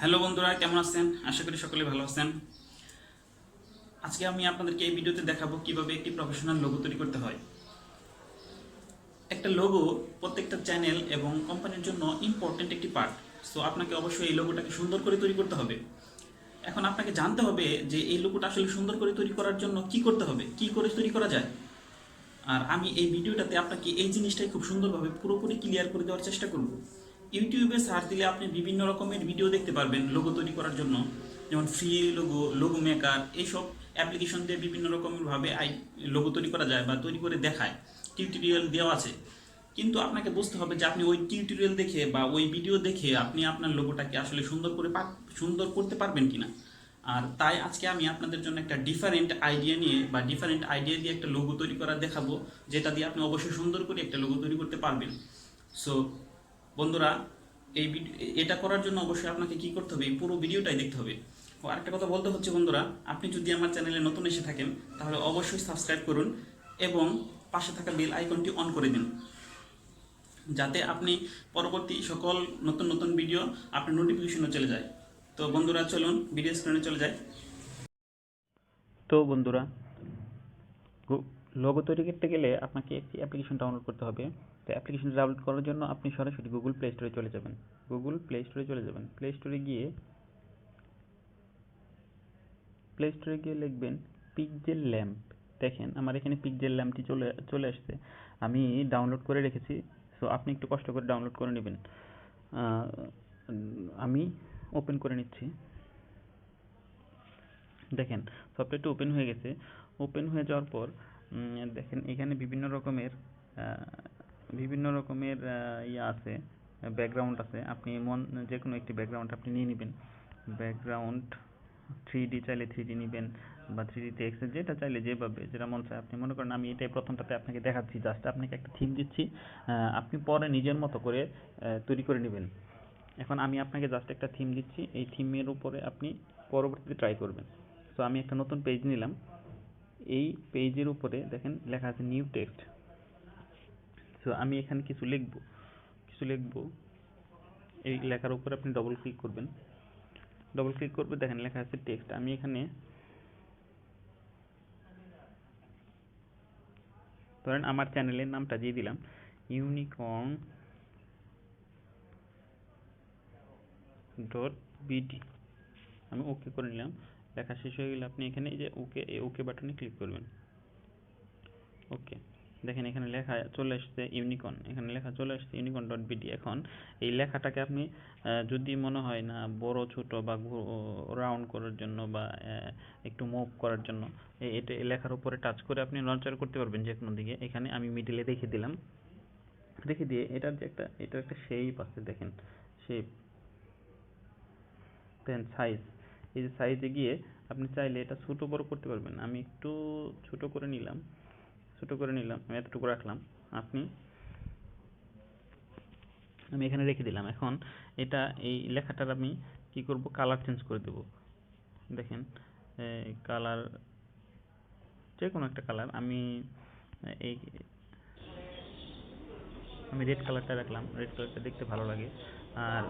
Hello বন্ধুরা, কেমন আছেন? আশা করি সকলে ভালো আছেন। আজকে আমি আপনাদেরকে এই ভিডিওতে দেখাবো কীভাবে একটি প্রফেশনাল লোগো তৈরি করতে হয়। একটা লোগো প্রত্যেকটা চ্যানেল এবং কোম্পানির জন্য ইম্পর্টেন্ট একটি পার্ট সো আপনাকে অবশ্যই এই লোগোটাকে সুন্দর করে তৈরি করতে হবে। এখন আপনাকে জানতে হবে যে এই লোগোটা আসলে সুন্দর করে তৈরি করার জন্য কি করতে হবে, কি করে তৈরি করা যায়। আর আমি এই ভিডিওটাতে আপনাকে এই জিনিসটাই খুব সুন্দরভাবে পুরোপুরি ক্লিয়ার করে দেওয়ার চেষ্টা করব। ইউটিউবে সার্চ দিলে আপনি বিভিন্ন রকমের ভিডিও দেখতে পারবেন লোগো তৈরি করার জন্য। যেমন ফ্রি লোগো লোগো মেকার এইসব অ্যাপ্লিকেশন দিয়ে বিভিন্ন রকমের ভাবে আই লোগো তৈরি করা যায় বা তৈরি করে দেখায়। টিউটোরিয়াল দেওয়া আছে। কিন্তু আপনাকে বুঝতে হবে যে আপনি ওই টিউটোরিয়াল দেখে বা ওই ভিডিও দেখে আপনি আপনার লোগোটাকে আসলে সুন্দর করে সুন্দর করতে পারবেন কিনা। আর তাই আজকে আমি আপনাদের জন্য একটা ডিফারেন্ট আইডিয়া নিয়ে বা ডিফারেন্ট আইডিয়া দিয়ে একটা লোগো তৈরি করা দেখাবো, যেটা দিয়ে আপনি অবশ্যই সুন্দর করে একটা লোগো তৈরি করতে পারবেন। সো বন্ধুরা, এই এটা করার জন্য অবশ্যই আপনাকে কি করতে হবে পুরো ভিডিওটাই দেখতে হবে। ও আরেকটা কথা বলতে হচ্ছে বন্ধুরা, আপনি যদি আমার চ্যানেলে নতুন এসে থাকেন, তাহলে অবশ্যই সাবস্ক্রাইব করুন এবং পাশে থাকা বেল আইকনটি অন করে দিন। যাতে আপনি পরবর্তী সকল নতুন নতুন ভিডিও আপনার নোটিফিকেশনে চলে যায়। তো বন্ধুরা, চলুন ভিডিও স্ক্রিনে চলে যায় তো বন্ধুরা লোগো তৈরি করতে গেলে আপনাকে একটি অ্যাপ্লিকেশন ডাউনলোড করতে হবে। তো অ্যাপ্লিকেশন ডাউনলোড করার জন্য আপনি সরাসরি গুগল প্লে স্টোরে চলে যাবেন। গুগল প্লে স্টোরে চলে যাবেন। প্লে স্টোরে গিয়ে প্লে স্টোরে গিয়ে লিখবেন পিকজেল ল্যাম্প দেখেন, আমার এখানে পিকজেল ল্যাম্পটি চলে চলে আসছে। আমি ডাউনলোড করে রেখেছি সো আপনি একটু কষ্ট করে ডাউনলোড করে নেবেন। আমি ওপেন করে নিচ্ছি। দেখেন সফটওয়্যারটি ওপেন হয়ে গেছে। ওপেন হয়ে যাওয়ার পর দেখেন, এখানে বিভিন্ন রকমের বিভিন্ন রকমের ইয়ে আছে ব্যাকগ্রাউন্ড আছে। আপনি মন যে কোনো একটি ব্যাকগ্রাউন্ড আপনি নিয়ে নেবেন। ব্যাকগ্রাউন্ড থ্রি ডি চাইলে থ্রি ডি নেবেন বা থ্রি ডি টেক্সট যেটা চাইলে যেভাবে, যেটা মন চায়। আপনি মনে করেন আমি এটাই প্রথমটাতে আপনাকে দেখাচ্ছি। জাস্ট আপনাকে একটা থিম দিচ্ছি। আপনি পরে নিজের মতো করে তৈরি করে নেবেন। এখন আমি আপনাকে জাস্ট একটা থিম দিচ্ছি। এই থিমের উপরে আপনি পরবর্তীতে ট্রাই করবেন। সো আমি একটা নতুন পেজ নিলাম। এই পেজের উপরে দেখেন লেখা আছে নিউ টেক্সট সো আমি এখানে কিছু লিখব। কিছু লিখব। এই লেখার উপর আপনি ডবল ক্লিক করবেন। ডবল ক্লিক করবে, দেখেন লেখা আছে টেক্সট আমি এখানে ধরেন আমার চ্যানেলের নামটা দিয়ে দিলাম। ইউনিকর্ন ডট বিডি আমি ওকে করে নিলাম। লেখা শেষ হয়ে গেলে আপনি এখানে যে ওকে ওকে বাটনে ক্লিক করবেন। ওকে দেখেন এখানে লেখা চলে আসছে ইউনিকর্ন এখানে লেখা চলে আসছে ইউনিকর্ন ডট বিডি এখন এই লেখাটাকে আপনি যদি মনে হয় না বড়, ছোট বা রাউন্ড করার জন্য বা একটু মুভ করার জন্য এটা লেখার উপরে টাচ করে আপনি নড়চড় করতে পারবেন যে কোনো দিকে। এখানে আমি মিডিলে রেখে দিলাম। রেখে দিয়ে এটার যে একটা, এটার একটা শেপ আছে দেখেন শেপ দেন সাইজ এই যে সাইজে গিয়ে আপনি চাইলে এটা ছোট বড় করতে পারবেন। আমি একটু ছোট করে নিলাম। ছোট করে নিলাম, আমি এতটুকু রাখলাম। আপনি, আমি এখানে রেখে দিলাম। এখন এটা, এই লেখাটার আমি কি করব? কালার চেঞ্জ করে দেব। দেখেন কালার যে কোনো একটা কালার আমি, এই, আমি রেড কালারটা রাখলাম। রেড কালারটা দেখতে ভালো লাগে। আর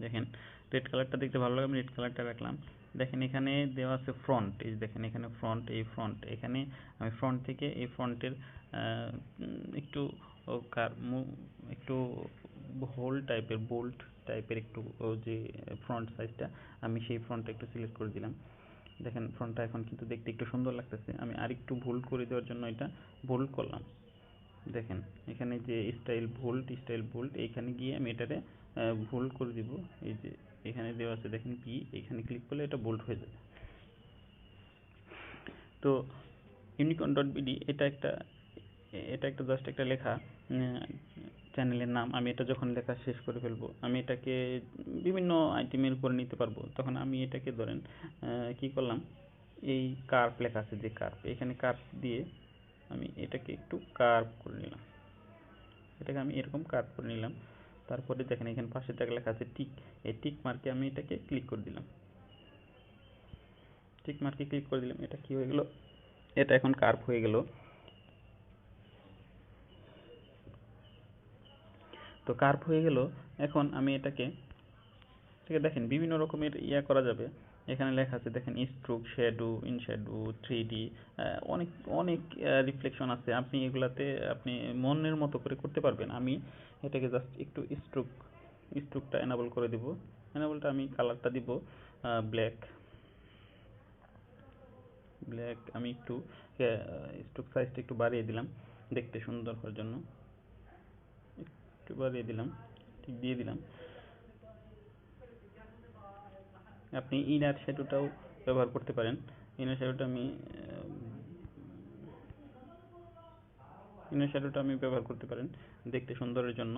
দেখেন রেড কালারটা দেখতে ভালো লাগে, আমি রেড কালারটা রাখলাম। দেখেন এখানে দেওয়া আছে ফ্রন্ট এই দেখেন এখানে ফ্রন্ট এই ফ্রন্ট এখানে আমি ফ্রন্ট থেকে এই ফ্রন্টের একটু একটু হোল টাইপের বোল্ট টাইপের একটু যে ফ্রন্ট সাইজটা আমি সেই ফ্রন্টটা একটু সিলেক্ট করে দিলাম। দেখেন ফ্রন্টটা এখন কিন্তু দেখতে একটু সুন্দর লাগতেছে। আমি আরেকটু ভুল করে দেওয়ার জন্য এটা বোল্ড করলাম। দেখেন, এখানে যে স্টাইল ভোল্ট স্টাইল ভোল্ট এইখানে গিয়ে আমি এটারে ভুল করে দিব। এই যে এখানে দেওয়া আছে, দেখেন পি এখানে ক্লিক করলে এটা বোল্ট হয়ে যাবে তো ইউনিকর্ন ডট বিডি এটা একটা এটা একটা জাস্ট একটা লেখা চ্যানেলের নাম। আমি এটা যখন লেখা শেষ করে ফেলব, আমি এটাকে বিভিন্ন আইটেমের উপরে নিতে পারব। তখন আমি এটাকে ধরেন কি করলাম? এই কার্প লেখা আছে যে কার্প এখানে কার্প দিয়ে আমি এটাকে একটু কার্ভ করে নিলাম। এটাকে আমি এরকম কার্ভ করে নিলাম। তারপরে দেখেন এখানে পাশে দেখ লেখা আছে টিক এই টিক মার্কে আমি এটাকে ক্লিক করে দিলাম। টিক মার্কে ক্লিক করে দিলাম, এটা কি হয়ে গেল? এটা এখন কার্ভ হয়ে গেল। তো কার্ভ হয়ে গেল, এখন আমি এটাকে ঠিক দেখেন বিভিন্ন রকমের ইয়া করা যাবে। এখানে লেখা আছে, দেখেন stroke shadow in shadow three D অনেক অনেক রিফ্লেকশন আছে। আপনি এগুলাতে, আপনি মনের মতো করে করতে পারবেন। আমি এটাকে জাস্ট একটু স্ট্রোক স্ট্রোকটা এনাবল করে দিব। এনাবলটা আমি কালারটা দিব ব্ল্যাক ব্ল্যাক আমি একটু স্ট্রোক সাইজটা একটু বাড়িয়ে দিলাম, দেখতে সুন্দর হওয়ার জন্য। একটু বাড়িয়ে দিলাম, ঠিক দিয়ে দিলাম। আপনি ইনার শ্যাডোটাও ব্যবহার করতে পারেন। ইনার শ্যাডোটা আমি ইনার শ্যাডোটা আমি ব্যবহার করতে পারেন দেখতে সুন্দরের জন্য।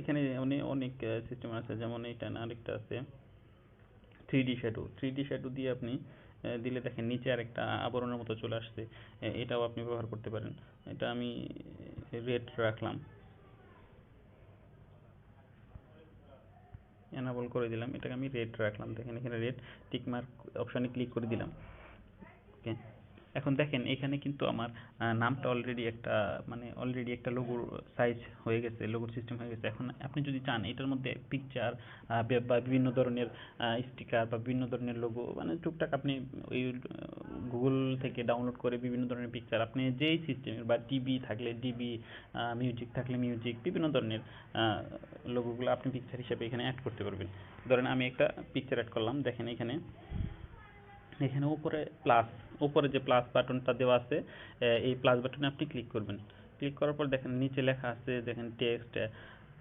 এখানে অনেক অনেক সিস্টেম আছে, যেমন এইটা না, আরেকটা আছে। Three D shadow three D shadow দিয়ে আপনি দিলে দেখেন নিচে আরেকটা আবরণের মতো চলে আসছে। এটাও আপনি ব্যবহার করতে পারেন। এটা আমি রেড রাখলাম। এনাবল করে দিলাম। এটাকে আমি রেড রাখলাম। দেখেন এখানে রেড টিক মার্ক অপশনে ক্লিক করে দিলাম। এখন দেখেন, এখানে কিন্তু আমার নামটা অলরেডি একটা মানে অলরেডি একটা লোগোর সাইজ হয়ে গেছে লোগোর সিস্টেম হয়ে গেছে। এখন আপনি যদি চান, এটার মধ্যে পিকচার বা বিভিন্ন ধরনের স্টিকার বা বিভিন্ন ধরনের লোগো মানে টুকটাক আপনি ওই গুগল থেকে ডাউনলোড করে বিভিন্ন ধরনের পিকচার আপনি যেই সিস্টেমের বা টিভি থাকলে ডিবি মিউজিক থাকলে মিউজিক বিভিন্ন ধরনের লোগোগুলো আপনি পিকচার হিসেবে এখানে অ্যাড করতে পারবেন। ধরেন আমি একটা পিকচার অ্যাড করলাম, দেখেন এখানে। এখানে উপরে প্লাস উপরে যে প্লাস বাটনটা দেওয়া আছে এই প্লাস বাটনে আপনি ক্লিক করবেন। ক্লিক করার পর দেখেন নিচে লেখা আছে, দেখেন text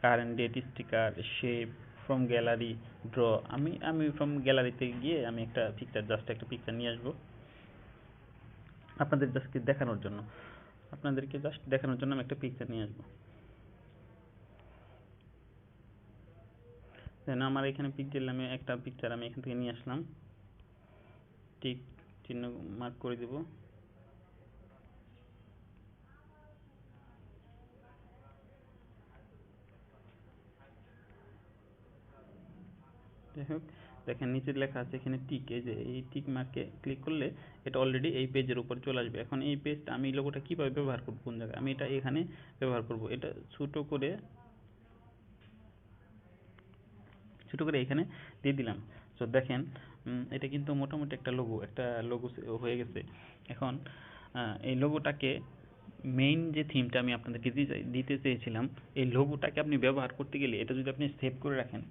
current date sticker shape from gallery draw আমি আমি ফ্রম গ্যালারিতে গিয়ে আমি একটা পিকচার জাস্ট একটা পিকচার নিয়ে আসব। আপনাদের জাস্ট দেখানোর জন্য। আপনাদেরকে জাস্ট দেখানোর জন্য আমি একটা পিকচার নিয়ে আসব। দেন আমার এখানে পিকচার আমি একটা পিকচার আমি এখান থেকে নিয়ে আসলাম। টিক চিহ্ন মার্ক করে দিব। যাই হোক, দেখেন নিচে লেখা আছে এখানে টিক এই যে এই টিক মার্কে ক্লিক করলে এটা অলরেডি এই পেজের উপর চলে আসবে। এখন এই পেজটা আমি লোগোটা কীভাবে ব্যবহার করব, কোন জায়গায়? আমি এটা এখানে ব্যবহার করব। এটা ছোট করে ছোট করে এখানে দিয়ে দিলাম। তো দেখেন এটা কিন্তু মোটামুটি একটা লোগো একটা লোগো হয়ে গেছে। এখন এই লোগোটাকে মেইন যে থিমটা আমি আপনাদেরকে দিতে দিতে চেয়েছিলাম, এই লোগোটাকে আপনি ব্যবহার করতে গেলে, এটা যদি আপনি সেভ করে রাখেন,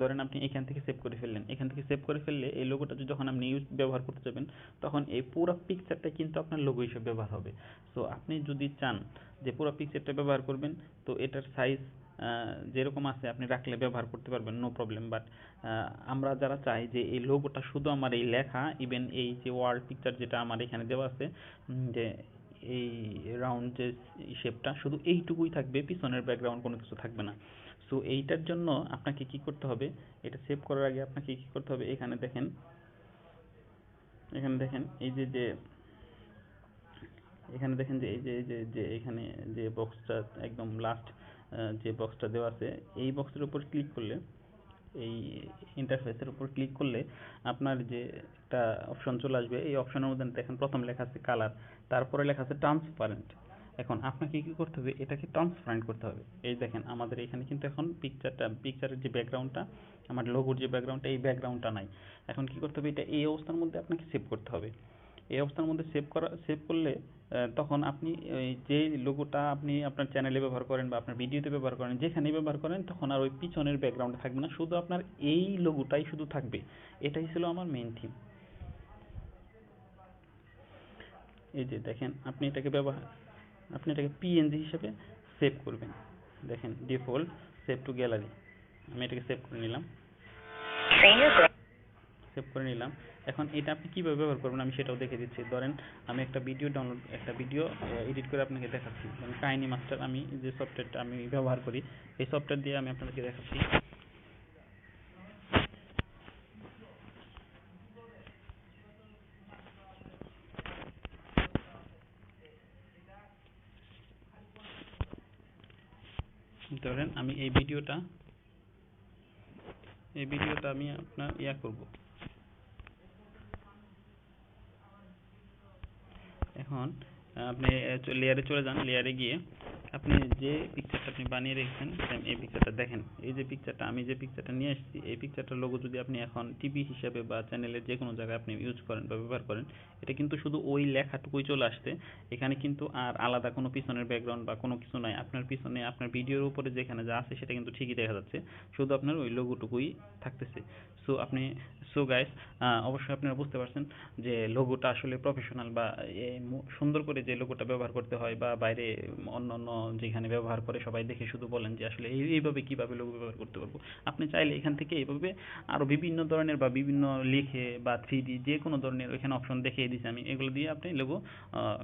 ধরেন আপনি এখান থেকে সেভ করে ফেললেন, এখান থেকে সেভ করে ফেললে এই লোগোটা যখন আপনি ইউজ ব্যবহার করতে যাবেন, তখন এই পুরো পিকচারটা কিন্তু আপনার লোগো হিসেবে ব্যবহার হবে। সো আপনি যদি চান যে পুরো পিকচারটা ব্যবহার করবেন, তো এটার সাইজ যেরকম আছে, আপনি রাখলে ব্যবহার করতে পারবেন নো প্রবলেম বাট আমরা যারা চাই যে এই লোগোটা শুধু আমার এই লেখা ইভেন এই যে ওয়ার্ল্ড পিকচার যেটা আমার এখানে দেওয়া আছে যে এই রাউন্ড যে শেপটা শুধু এইটুকুই থাকবে, পিছনের ব্যাকগ্রাউন্ড কোনো কিছু থাকবে না। সো এইটার জন্য আপনাকে কি করতে হবে, এটা সেভ করার আগে আপনাকে কি করতে হবে, এখানে দেখেন এখানে দেখেন, এই যে যে, এখানে দেখেন যে, এই যে এই যে যে, এখানে যে বক্সটা একদম লাস্ট যে বক্সটা দেওয়া আছে, এই বক্সের উপর ক্লিক করলে, এই ইন্টারফেসের উপর ক্লিক করলে আপনার যে একটা অপশন চলে আসবে, এই অপশনের মধ্যে দেখেন প্রথম লেখা আছে কালার তারপরে লেখা আছে ট্রান্সপারেন্ট এখন আপনাকে কি করতে হবে? এটাকে ট্রান্সপারেন্ট করতে হবে। এই দেখেন, আমাদের এখানে কিন্তু এখন পিকচারটা পিকচারের যে ব্যাকগ্রাউন্ডটা আমার লোগোর যে ব্যাকগ্রাউন্ডটা এই ব্যাকগ্রাউন্ডটা নাই। এখন কি করতে হবে? এটা এই অবস্থার মধ্যে আপনাকে সেভ করতে হবে। এই অবস্থার মধ্যে সেভ করা সেভ করলে তখন আপনি ওই যে লোগোটা আপনি আপনার চ্যানেলে ব্যবহার করেন বা আপনার ভিডিওতে ব্যবহার করেন, যেখানেই ব্যবহার করেন, তখন আর ওই পিছনের ব্যাকগ্রাউন্ডে থাকবে না, শুধু আপনার এই লোগোটাই শুধু থাকবে। এটাই ছিল আমার মেইন থিম এই যে দেখেন, আপনি এটাকে ব্যবহার, আপনি এটাকে পিএনজি হিসেবে সেভ করবেন। দেখেন ডিফল্ট সেভ টু গ্যালারি আমি এটাকে সেভ করে নিলাম। সেভ করে নিলাম। এখন এটা আপনি কীভাবে ব্যবহার করবেন আমি সেটাও দেখে দিচ্ছি। ধরেন, আমি একটা ভিডিও ডাউনলোড একটা ভিডিও এডিট করে আপনাকে দেখাচ্ছি। যেমন কাহিনী মাস্টার আমি যে সফটওয়্যারটা আমি ব্যবহার করি, এই সফটওয়্যার দিয়ে আমি আপনাদেরকে দেখাচ্ছি। ধরেন, আমি এই ভিডিওটা এই ভিডিওটা আমি আপনার ইয়া করব। এখন আপনি লেয়ারে চলে যান লেয়ারে গিয়ে। আপনি যে পিকচারটা আপনি বানিয়ে রেখেছেন এই পিকচারটা দেখেন। এই যে পিকচারটা আমি যে পিকচারটা নিয়ে এসেছি এই পিকচারটার লোগো যদি আপনি এখন টিভি হিসাবে বা চ্যানেলের যে কোনো জায়গায় আপনি ইউজ করেন বা ব্যবহার করেন, এটা কিন্তু শুধু ওই লেখাটুকুই চলে আসছে। এখানে কিন্তু আর আলাদা কোনো পিছনের ব্যাকগ্রাউন্ড বা কোনো কিছু নাই। আপনার পিছনে, আপনার ভিডিওর উপরে যেখানে যা আছে, সেটা কিন্তু ঠিকই দেখা যাচ্ছে। শুধু আপনার ওই লোগোটুকুই থাকতেছে। সো আপনি সো গাইস অবশ্যই আপনারা বুঝতে পারছেন যে লোগোটা আসলে প্রফেশনাল বা সুন্দর করে যে লোগোটা ব্যবহার করতে হয় বা বাইরে অন্য অন্য যেখানে ব্যবহার করে সবাই দেখে শুধু বলেন যে আসলে এই, এইভাবে কীভাবে লোগো ব্যবহার করতে পারব। আপনি চাইলে এখান থেকে এইভাবে আরও বিভিন্ন ধরনের বা বিভিন্ন লিখে বা থ্রি যে কোনো ধরনের ওইখানে অপশন দেখিয়ে দিয়েছি আমি, এগুলো দিয়ে আপনি লোগো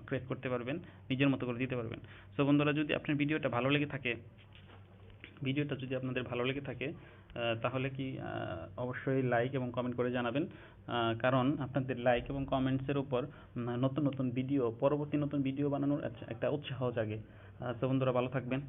ক্রিয়েট করতে পারবেন, নিজের মতো করে দিতে পারবেন। সো বন্ধুরা, যদি আপনার ভিডিওটা ভালো লেগে থাকে, ভিডিওটা যদি আপনাদের ভালো লেগে থাকে তাহলে কি অবশ্যই লাইক এবং কমেন্ট করে জানাবেন। কারণ আপনাদের লাইক এবং কমেন্টসের উপর নতুন নতুন ভিডিও পরবর্তী নতুন ভিডিও বানানোর একটা- একটা উৎসাহ জাগে। তো বন্ধুরা ভালো থাকবেন।